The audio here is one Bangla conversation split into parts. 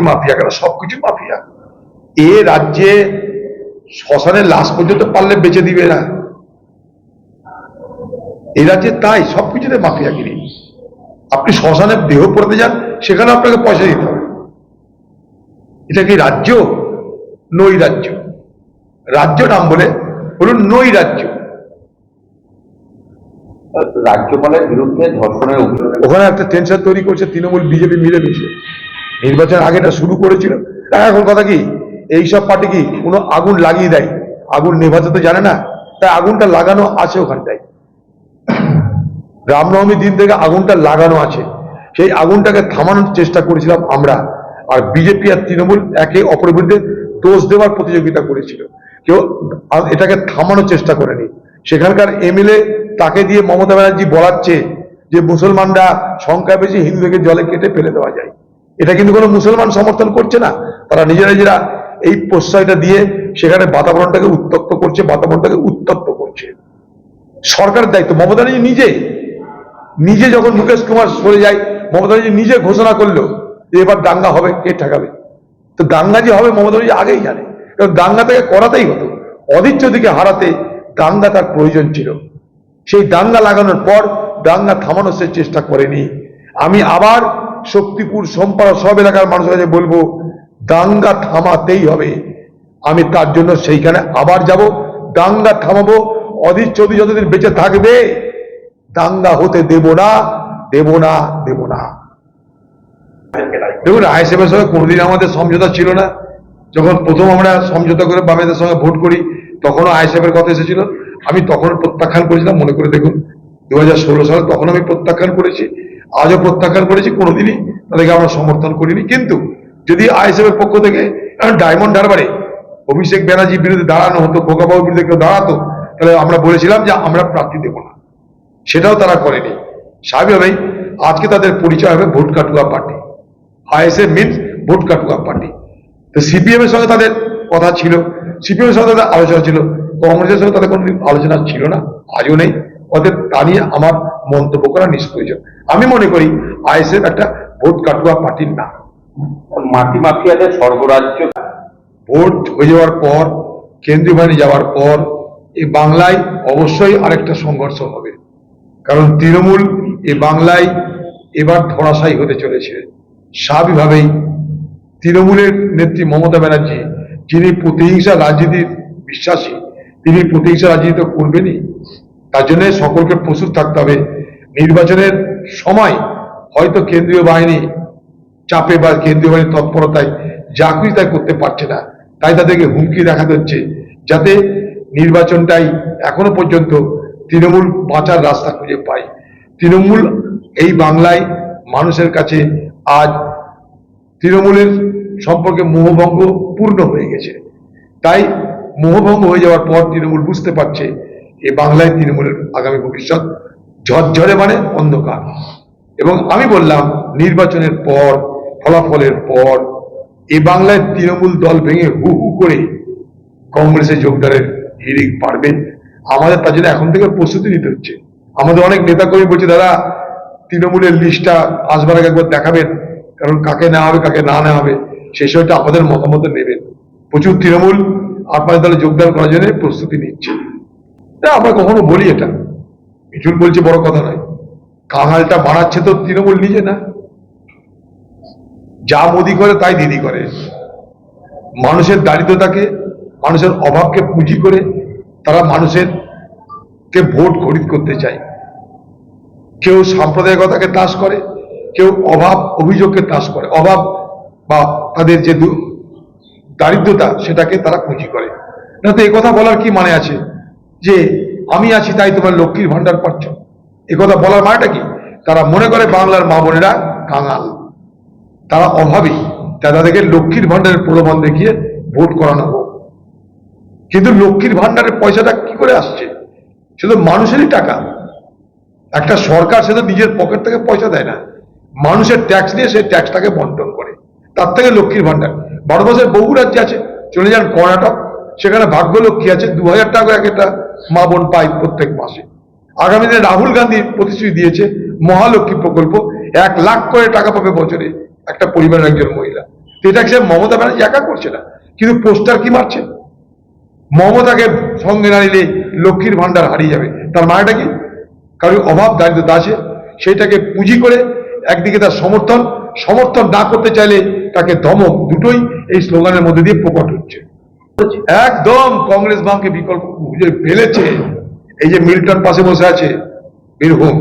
মাফিয়া কেন? সবকিছু মাফিয়া। এ রাজ্যে শ্মশানের লাশ পর্যন্ত পারলে বেঁচে দিবে না। এই রাজ্যে তাই সবকিছুতে মাফিয়াগিরি। আপনি শ্মশানে দেহ পড়তে যান সেখানে আপনাকে পয়সা দিতে হবে। এটা কি রাজ্য? নই রাজ্য। রাজ্য নাম বলে বলুন নই রাজ্য। রাজ্যপালের বিরুদ্ধে ধর্ষণের ওখানে একটা টেনশন তৈরি করছে তৃণমূল বিজেপি মিলেমিশে। নির্বাচন আগেটা শুরু করেছিল এখন কথা কি? এইসব পার্টি কি কোনো আগুন লাগিয়ে দেয়? আগুন নেভাতে তো জানে না। তাই আগুনটা লাগানো আছে ওখানটায়। রামনবমীর দিন থেকে আগুনটা লাগানো আছে। সেই আগুনটাকে থামানোর চেষ্টা করেছিলাম আমরা। আর বিজেপি আর তৃণমূল একে অপরের বিরুদ্ধে দোষ দেওয়ার প্রতিযোগিতা করেছিল। কেউ এটাকে থামানোর চেষ্টা করেনি। সেখানকার এমএলএ তাকে দিয়ে মমতা ব্যানার্জি বলাচ্ছে যে, মুসলমানরা সংখ্যা বেশি হিন্দুকে জলে কেটে ফেলে দেওয়া যায়। এটা কিন্তু কোনো মুসলমান সমর্থন করছে না। তারা নিজেরা নিজেরা এই প্রশ্রয়টা দিয়ে সেখানে বাতাবরণটাকে উত্তপ্ত করছে, বাতাবরণটাকে উত্তপ্ত করছে। সরকারের দায়িত্ব, মমতা নিজে নিজে যখন মুকেশ কুমার সরে যায়, মমতা নিজে ঘোষণা করল যে এবার দাঙ্গা হবে, কে ঠেকাবে? তো দাঙ্গা যে হবে, মমতা আগেই জানে। কারণ দাঙ্গা তাকে করাতেই হতো। অদিচ্ছ দিকে হারাতে দাঙ্গা তার প্রয়োজন ছিল। সেই দাঙ্গা লাগানোর পর দাঙ্গা থামানোর সে চেষ্টা করেনি। আমি আবার শক্তিপুর সম্পাড়া সব এলাকার মানুষের কাছে বলব, দাঙ্গা থামাতেই হবে। আমি তার জন্য সেইখানে আবার যাব। দাঙ্গা থামাবো। অধীর চৌধুরী যতদিন বেঁচে থাকবে, দাঙ্গা হতে দেব না দেব না দেব না। দেখুন, আইএসএফের সঙ্গে কোনোদিন আমাদের সমঝোতা ছিল না। যখন প্রথম আমরা সমঝোতা করে বামেদের সঙ্গে ভোট করি, তখনও আইএসএফের কথা এসেছিল। আমি তখন প্রত্যাখ্যান করেছিলাম, মনে করে দেখুন দু হাজার ষোলো সালে তখন আমি প্রত্যাখ্যান করেছি। আজও প্রত্যাখ্যান করেছি, কোনোদিনই তাদেরকে আমরা সমর্থন করিনি। কিন্তু যদি আইএসএফ এর পক্ষ থেকে ডায়মন্ড হারবারে অভিষেক ব্যানার্জির বিরুদ্ধে দাঁড়ানো হতো খোকাবাবুর বিরুদ্ধে কেউ দাঁড়াতো, তাহলে আমরা বলেছিলাম যে আমরা প্রার্থী দেব না। সেটাও তারা করেনি। স্বাভাবিকভাবেই আজকে তাদের পরিচয় হবে ভোট কাটুয়া পার্টি। আইএসএ মিনস ভোট কাটুয়া পার্টি। তো সিপিএম এর সঙ্গে তাদের কথা ছিল, সিপিএম এর সঙ্গে তাদের আলোচনা ছিল, কংগ্রেসের সঙ্গে তাদের কোনো আলোচনা ছিল না, আজও নেই। ওদের তা নিয়ে আমার মন্তব্য করা নিষ্প্রয়োজন। আমি মনে করি আইএসএফ একটা ভোট কাটুয়া পার্টির না। মাটি মাফিয়াদের স্বর্গরাজ্য। ভোট হয়ে যাওয়ার পর কেন্দ্রীয় বাহিনী যাওয়ার পর এই বাংলায় অবশ্যই আরেকটা সংঘর্ষ হবে। কারণ তৃণমূল এই বাংলায় এবার ধরাশায়ী হতে চলেছে। স্বাভাবিকভাবেই তৃণমূলের নেত্রী মমতা ব্যানার্জি যিনি প্রতিহিংসা রাজনীতির বিশ্বাসী তিনি প্রতিহিংসা রাজনীতি তো করবেনই। তার জন্য সকলকে প্রস্তুত থাকতে হবে। নির্বাচনের সময় হয়তো কেন্দ্রীয় বাহিনী চাপে বা কেন্দ্রীয় বাহিনীর তৎপরতায় চাকরি তাই করতে পারছে না। তাই তাদেরকে হুমকি দেখা হচ্ছে যাতে নির্বাচনটাই এখনও পর্যন্ত তৃণমূল বাঁচার রাস্তা খুঁজে পায়। তৃণমূল এই বাংলায় মানুষের কাছে আজ তৃণমূলের সম্পর্কে মোহভঙ্গ পূর্ণ হয়ে গেছে। তাই মোহভঙ্গ হয়ে যাওয়ার পর তৃণমূল বুঝতে পারছে এই বাংলায় তৃণমূলের আগামী ভবিষ্যৎ ঝরঝরে মানে অন্ধকার। এবং আমি বললাম, নির্বাচনের পর, ফলাফলের পর, এ বাংলায় তৃণমূল দল ভেঙে হু হু করে কংগ্রেসে যোগদানের হিড়িক পারবে আমাদের তার জন্য এখন থেকে প্রস্তুতি নিতে হচ্ছে। আমাদের অনেক নেতা কর্মী বলছে, দাদা, তৃণমূলের লিস্টটা আসবার আগে একবার দেখাবেন। কারণ কাকে নেওয়া হবে, কাকে না নেওয়া হবে সেই সময়টা আমাদের মতামত নেবেন। প্রচুর তৃণমূল আপনাদের দলে যোগদান করার জন্য প্রস্তুতি নিচ্ছে। আমরা কখনো বলি এটা। মিঠুন বলছে, বড় কথা নয়। কাঙালটা বানাচ্ছে তো তৃণমূল নিজে না। যা মোদি করে, তাই দিদি করে। মানুষের দারিদ্রতাকে, মানুষের অভাবকে পুঁজি করে তারা মানুষের কে ভোট খরিদ করতে চায়। কেউ সাম্প্রদায়িকতাকে তাস করে, কেউ অভাব অভিযোগকে তাস করে। অভাব বা তাদের যে দারিদ্রতা, সেটাকে তারা পুঁজি করে। না তো কথা বলার কি মানে আছে? যে আমি আছি তাই তোমার লক্ষ্মীর ভান্ডার পাচ্ছ। কথা বলার মানেটা কি? তারা মনে করে বাংলার মা বোনেরা কাঙাল। তারা অভাবী। তাই তাদেরকে লক্ষ্মীর ভান্ডারের প্রলোভন দেখিয়ে ভোট করানো হোক। কিন্তু লক্ষ্মীর ভান্ডারের পয়সাটা কি করে আসছে? শুধু মানুষেরই টাকা। একটা সরকার সে তো নিজের পকেট থেকে পয়সা দেয় না। মানুষের ট্যাক্স নিয়ে সেই ট্যাক্সটাকে বন্টন করে। তার থেকে লক্ষ্মীর ভান্ডার ভারতবর্ষের বহু রাজ্যে আছে। চলে যান কর্ণাটক সেখানে ভাগ্যলক্ষ্মী আছে দু হাজার টাকা এক একটা মা বোন পায় প্রত্যেক মাসে। আগামী দিনে রাহুল গান্ধী প্রতিশ্রুতি দিয়েছে, মহালক্ষ্মী প্রকল্প, এক লাখ করে টাকা পাবে বছরে একটা পরিবারের একজন মহিলা। এটা সে মমতা ব্যানার্জি একা করছে না, কিন্তু পোস্টার কি মারছে? মমতাকে সঙ্গে না নিলে লক্ষ্মীর ভান্ডার হারিয়ে যাবে। তার মানেটা কি? কারণ অভাব দারিদ্রতা আছে, সেইটাকে পুঁজি করে একদিকে তার সমর্থন সমর্থন না করতে চাইলে তাকে ধমক, দুটোই এই স্লোগানের মধ্যে দিয়ে প্রকট হচ্ছে। একদম কংগ্রেস বামকে বিকল্প খুঁজে ফেলেছে। এই যে মিল্টন পাশে বসে আছে, বীরভূম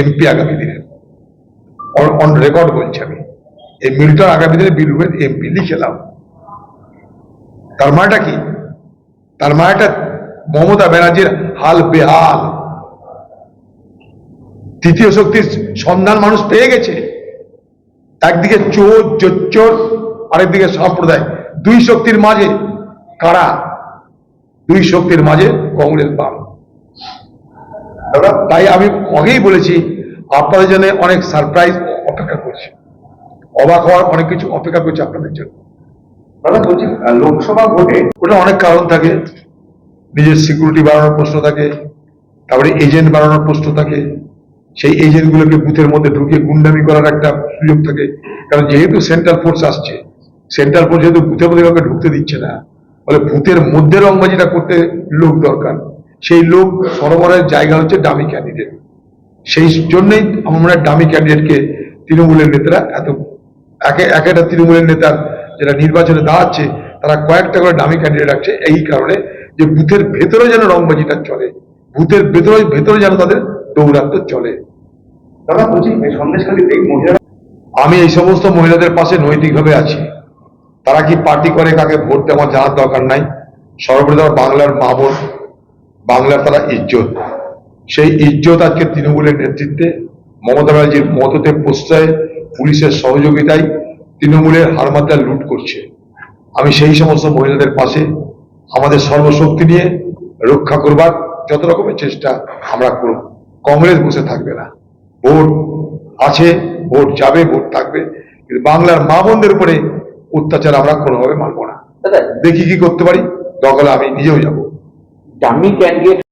এমপি আগামী দিনে। অন রেকর্ড বলছি আমি। এই মিল্টন আগামী দিনে বীরভূমের এমপি লিখেলাম তার মানেটা কি? তার মানেটা মমতা ব্যানার্জির হাল বেহাল। তৃতীয় শক্তির সন্ধান মানুষ পেয়ে গেছে। একদিকে চোর, জোচ্চোর, আরেকদিকে সাম্প্রদায় দুই শক্তির মাঝে কারা? দুই শক্তির মাঝে কংগ্রেস বাম। তাই আমি আগেই বলেছি, আপনাদের জন্য অনেক সারপ্রাইজ অপেক্ষা করছে। অবাক হওয়ার অনেক কিছু অপেক্ষা করছে আপনাদের জন্য। লোকসভা ভোটে ওটা অনেক কারণ থাকে। নিজের সিকিউরিটি বাড়ানোর প্রশ্ন থাকে, তারপরে এজেন্ট বাড়ানোর প্রশ্ন থাকে। সেই এজেন্টগুলোকে বুথের মধ্যে ঢুকিয়ে গুন্ডামি করার একটা সুযোগ থাকে। কারণ যেহেতু সেন্ট্রাল ফোর্স আসছে সেন্ট্রাল ফোর্স যেহেতু বুথের মধ্যে কাউকে ঢুকতে দিচ্ছে না ফলে বুথের মধ্যে রংবাজিটা করতে লোক দরকার। সেই লোক সরবরাহের জায়গা হচ্ছে ডামি ক্যান্ডিডেট সেই জন্যই আমার ডামি ক্যান্ডিডেটকে তৃণমূলের নেতারা এত একে এক একটা তৃণমূলের নেতার যেটা নির্বাচনে দাঁড়াচ্ছে তারা কয়েকটা করে ডামি ক্যান্ডিডেট রাখছে। এই কারণে যে বুথের ভেতরে যেন রংবাজিটা চলে বুথের ভেতরে ভেতরে যেন তাদের দৌরাত্ম চলে। দাদা বলছি আমি এই সমস্ত মহিলাদের পাশে নৈতিকভাবে আছি। তারা কি পার্টি করে কাকে ভোট দেওয়া আমার জানার দরকার নাই? সর্বপ্রথম বাংলার মা বাংলার তারা ইজ্জত। সেই ইজ্জত আজকে তৃণমূলের নেতৃত্বে, মমতা ব্যানার্জির মততে প্রশ্রয়ে পুলিশের সহযোগিতায় তৃণমূলের হারমাত্রা লুট করছে। আমি সেই সমস্ত মহিলাদের পাশে আমাদের সর্বশক্তি নিয়ে রক্ষা করবার যত রকমের চেষ্টা আমরা করব। কংগ্রেস বসে থাকবে না। ভোট আছে, ভোট যাবে, ভোট থাকবে। কিন্তু বাংলার মা বোনদের উপরে অত্যাচার আমরা কোনোভাবে মানব না। দাদা দেখি কি করতে পারি। দরকার আমি নিজেও যাব। Dummy candidate